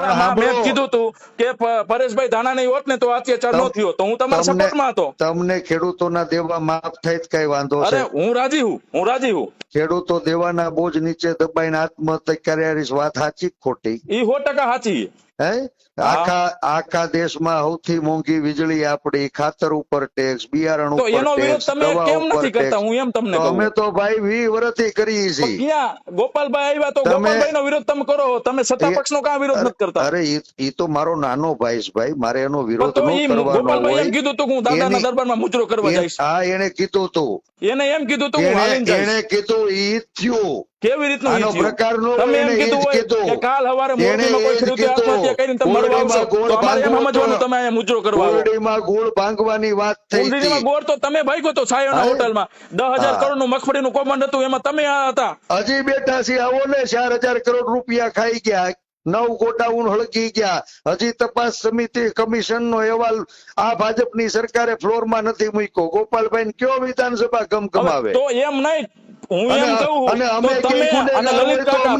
હા, મેં. કીધું તું કે પરેશભાઈ ધાના નહીં હોત ને તો અત્યાચાર નો થયો તો હું તમારા સપોર્ટમાં હતો. તમને ખેડૂતોના દેવા માફ થાય કઈ વાંધો અરે હું રાજી હું હું રાજી હું. ખેડૂતો દેવાના બોજ નીચે દબાઈને આત્મહત્યા કર્યા વાત સાચી ખોટી? ઈ સો ટકા સાચી. હે? આખા આખા દેશમાં સૌથી મોંઘી વીજળી આપડી ખાતર ઉપર ટેક્સ બિયારણ ઉપર એનો વિરોધ તમે કેમ નથી કરતા? હું એમ તમને અમે તો ભાઈ વી વર્ષથી કરીએ છીએ. ક્યાં? ગોપાલભાઈ આવ્યા તો ગોપાલભાઈ નો વિરોધ તમે કરો. તમે સત્તા પક્ષ નો કાં વિરોધ નથી કરતા? અરે ઈ તો મારો નાનો ભાઈ છે ભાઈ. મારે એનો વિરોધ ન કરવાનો ગોપાલભાઈ એમ કીધું તું હું દાદાના દરબારમાં મુજરો કરવા એ- જઈશ. હા એને કીધું તું. એને એમ કીધું તું હું એને કીધું ઈ થયું. કેવી રીતનું આનો ઈ તમે એમ એને ઈ જ કીધું. હોય કે કાલ હવારે મોરબીમાં કોઈ ખેડૂતે આત્મહત્યા કરીને તમે મરવા આવશો. કુંડળીમાં ગોળ તો અમારે એમ સમજવાનું તમે અહીંયા મુજરો કરવા આવો. ગોળ ભાંગવાની વાત થઈ કુંડળીમાં હતી ગોળ તો તમે ભાગ્યો તો છાયોના હોટલમાં. દસ કરોડનું મગફળીનું કૌભાંડ હતું એમાં તમે આ હતા. હજી બેઠા છે આવો ને ચાર હજાર કરોડ રૂપિયા ખાઈ ગયા. નવ ગોડાઉન હળગી ગયા. હજી તપાસ સમિતિ કમિશન નો અહેવાલ આ ભાજપની સરકારે ફ્લોરમાં નથી મૂક્યો. ગોપાલભાઈ કયો વિધાનસભા ગમગમાવે હવે તો એમ નહીં હું એમ કહું અને અમે તમે અને લલિત કાકા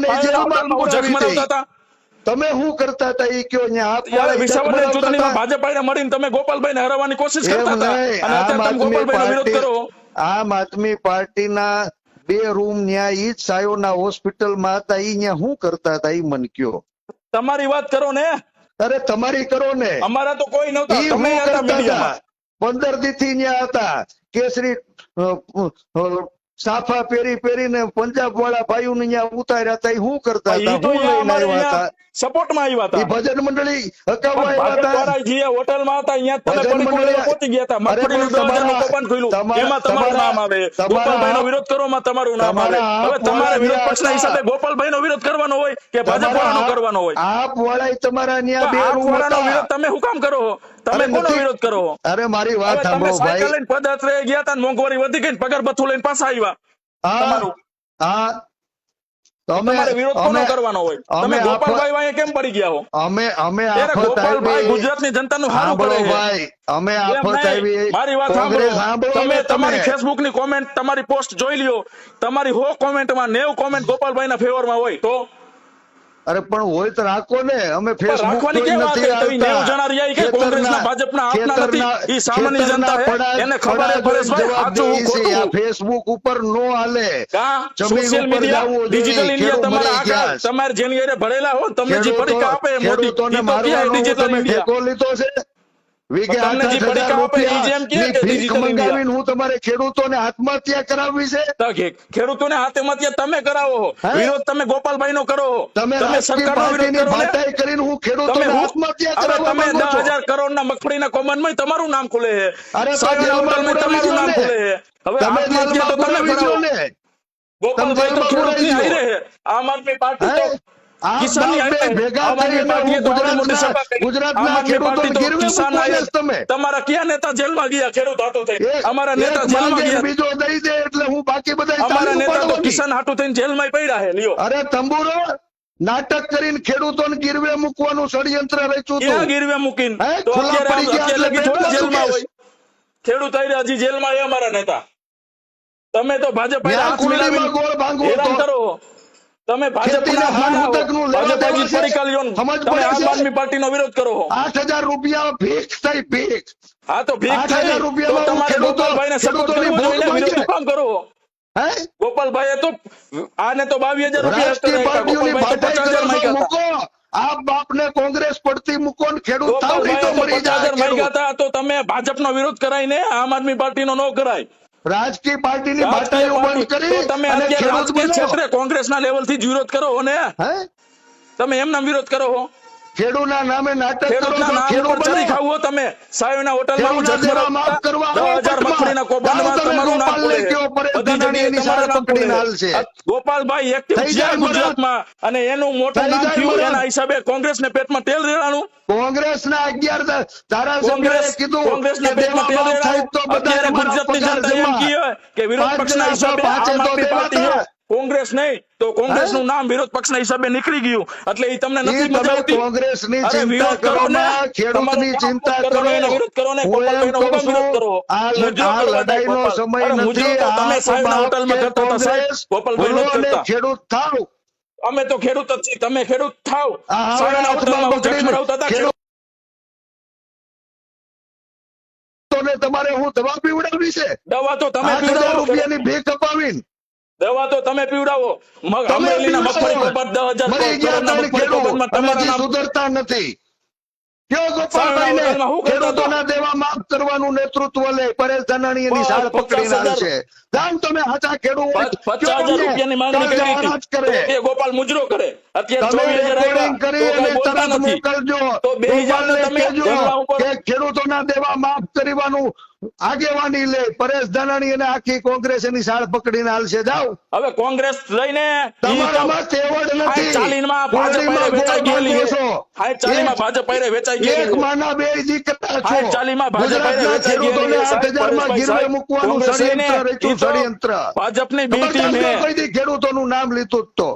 હતા તમે શું કરતા હતા? એ કયો અહીંયા આપ ત્યારે વાળા ચૂંટણીમાં મરાવતા ભાજપ આઈને મળીને તમે ગોપાલભાઈને હરાવવાની કોશિશ કરતા હતા. અને અત્યારે તમે ગોપાલભાઈનો વિરોધ કરો. આમ આદમી પાર્ટીના બે રૂમ ન્યા ઈ જ સાયોના હોસ્પિટલમાં હતા ઈ ન્યા શું કરતા હતા? ઈ મન કયો. તમારી વાત કરો ને. અરે તમારી કરો ને. અમારા તો કોઈ નહોતા. તમે હતા મીડિયામાં. પંદરથી ન્યા હતા. કેસરી સાફા પહેરી પહેરીને પંજાબ વાળા ભાઈઓ ને અહીંયા ઉતાર્યા હતા. એ શું કરતા હતા? હું લઈને આવ્યા હતા? સપોર્ટમાં આવ્યા હતા. ભજન મંડળી હકાવવા આવ્યા હતા. હોટલમાં હતા અહીંયા તમે પહોંચી ગયા હતા. મગફળીનું હજારનું ખુલ્યું. એમાં તમારું નામ આવે. ગોપાલભાઈનો વિરોધ કરવામાં તમારું નામ આવે. હવે તમારે વિરોધ પક્ષના. હિસાબે ગોપાલભાઈનો વિરોધ કરવાનો હોય કે ભાજપ વાળાનો કરવાનો હોય? આપ વાળા તમારા ન્યા બે રૂમ વિરોધ તમે શું કામ કરો તમે કોનો વિરોધ કરો. અરે મારી વાત તમે સાંભળો સાયકલ ભાઈ. લઈને પદયાત્રાએ ગયા હતા મોંઘવારી વધી ગઈ પગાર ભથ્થું લઈને પાછા આવ્યા હા તમારું. હા. તમે વિરોધ કોનો કરવાનો હોય? તમે ગોપાલભાઈ વાય કેમ પડી ગયા હો? અમે અમે આફત આવી ગુજરાતની જનતાનું હારું કરે ભાઈ. અમે આફત આવી મારી વાત સાંભળો. સાંભળો તમે તમારી ફેસબુકની કોમેન્ટ તમારી પોસ્ટ જોઈ લ્યો. તમારી હો કોમેન્ટમાં નેવ કોમેન્ટ ગોપાલભાઈ ના ફેવરમાં હોય તો? અરે પણ હોય તો રાખો ને અમે ફેસબુક નથી છે? તો ઈ નેવ જણા રહ્યા ઈ કે ખેતરના- કોંગ્રેસના, ભાજપના આપના નથી. ઈ સામાન્ય જનતા હે. એને ખબર હે પરેશભાઈ, સાચું, દે છે. આ ખોટું. ફેસબુક ઉપર નો હાલે? સોશિયલ મીડિયા ડિજિટલ ઇન્ડિયા તમારા મરી તમારે જેની હારે ભરેલા હો તમને જે પડીકા આપે મોદી ઈ તો ડિજિટલ તમે ઇન્ડિયા લીધો છે હું તમારે ખેડૂતોને આત્મહત્યા કરાવવી છે? ખેડૂતોને આત્મહત્યા તમે કરાવો વિરોધ તમે ગોપાલભાઈ નો કરો તમે કરો ને? ભાટાઈ કરીને હું ખેડૂતોને આત્મહત્યા કરાવવા તમે દસ હજાર કરોડ ના મગફળીના માં તમારું નામ ખુલે તમારું નામ ખુલે હવે તમે આત્મહત્યા તો તમે કરાવો. ગોપાલભાઈ તો. હારે આમ આદમી પાર્ટી ભેગા. તમારા કયા નેતા જેલમાં ગયા ખેડૂત હાટુ થઈ અમારા નેતા જેલમાં ગયા. બીજો દઈ દે એટલે હું બાકી બધા અમારા નેતા તો કિસાન હાટુ થઈને જેલમાં પડ્યા લ્યો. અરે તંબુરો નાટક કરીને ખેડૂતોને ગીરવે મૂકવાનું ષડયંત્ર રચ્યું હતું ગીરવે મૂકીને? તો અત્યારે પડી આમ ગયા અત્યારે એટલે લગી થોડા જેલમાં હોય. ખેડૂત આયરે હજી જેલમાં એ અમારા નેતા. તમે તો ભાજપ ગોળ હેરાન કરો તમે ભાજપના પાર્ટીનો વિરોધ કરો છો. આઠ હજાર રૂપિયા ભીખ થઈ ભીખ હા તો ભીખ થઈ. તમારે ગોપાલભાઈને સપોર્ટ કરવો ભૂખ વિરોધ કામ કરો. ગોપાલભાઈ તો આને તો બાવીસ હજાર રૂપિયા આ બાપને કોંગ્રેસ પડતી મૂકો ને ખેડૂત તો તમે ભાજપ મરી જાય તો તમે ભાજપનો વિરોધ કરાય ને આમ આદમી પાર્ટીનો ન કરાય. રાજકીય પાર્ટીની ભાટાઈઓ બંધ કરી તમે રાજકીય ક્ષેત્રે કોંગ્રેસના લેવલથી જ વિરોધ કરો છો ને? હે? તમે એમના વિરોધ કરો છો ખેડૂતના નામે નાટક કરો ચડી બનો. તમે. સાયોના હોટલમાં હું ખેડૂતના માફ જજમેર કરવા દસ મકડીના હજાર ગોપાલભાઈ. ગુજરાતમાં અને એનું મોટું નામ થયું એના હિસાબે કોંગ્રેસને પેટમાં તેલ રેડાણું કોંગ્રેસના અગિયાર ધ- ધારાસભ્યોએ કોંગ્રેસ કીધું કોંગ્રેસના કે પેટમાં તેલ રેડાણું. તો બધા અત્યારે અમારા ગુજરાતની પગાર જનતા એમ કહે કે વિરોધ પક્ષ ના હિસાબે આમ આદમી પાર્ટી હતા. છે. કોંગ્રેસ નહીં તો કોંગ્રેસનું નામ વિરોધ પક્ષના હિસાબે નીકળી ગયું. એટલે એ તમને નથી મજા કોંગ્રેસની ચિંતા કરો ને. ખેડૂતની ચિંતા કરો એનો વિરોધ કરો ને કોંગ્રેસ વિરોધ કરો. આ લડાઈ ગોપાલ. સમય નથી તમે સાહેબ ના હોટલમાં કરતા હતા સાહેબ ગોપાલભાઈ નો કરતા ખેડૂત થાવ. અમે તો ખેડૂત જ છીએ તમે ખેડૂત થાવ. આ ના હોટલમાં આવતા હતા તમારે હું દવા પીવડાવવી છે? દવા તો તમે રૂપિયાની ભીખ અપાવીને દવા તો તમે પીવડાવો. અમરેલીના મગફળી. કોપર દસ હજાર મગફળી તમારા સુધરતા નથી. કયો ગોપાલભાઈને સાડા હોટલમાં હું કરતા ખેડૂતોના દેવા માફ કરવાનું નેતૃત્વ લે. પરેશ સાળ હજાર. તમે હાચા ખેડૂત. પચાસ હજાર રૂપિયાની માંગણી કરી કરે. એ ગોપાલ મુજરો કરે. અત્યારે ચોવીસ હજાર કરી અને તરત નથી. મોકલજો. તો બે ગોપાલને તમે ખેડૂતોના દેવા માફ કરવાનું. આગેવાની લે પરેશ ધાનાણી અને આખી કોંગ્રેસ એની શાળ પકડીને હાલશે. જાઓ. હવે કોંગ્રેસ લઈને તમારામાં તેવડ નથી. ચાલીમાં ભાજપ વેચાઈ ગયેલી છે. ચાલીમાં ભાજપ હારે વેચાઈ ગયેલી એક માના બે દીકરા છો. ચાલીમાં ભાજપ હારે વેચાઈ ગયેલી હજારમાં ગીરવે મૂકવાનું ષડયંત્ર રચ્યું, ષડયંત્ર. ભાજપની બી ટીમે કોઈ દી ખેડૂતોનું નામ લીધું તો.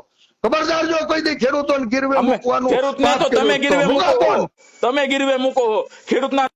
ખબરદાર જો કોઈ દી ખેડૂતોને ગીરવે મૂકવાનું ખેડૂતને તો તમે. ગીરવે મૂકો? તમે ગીરવે મૂકો. ખેડૂતના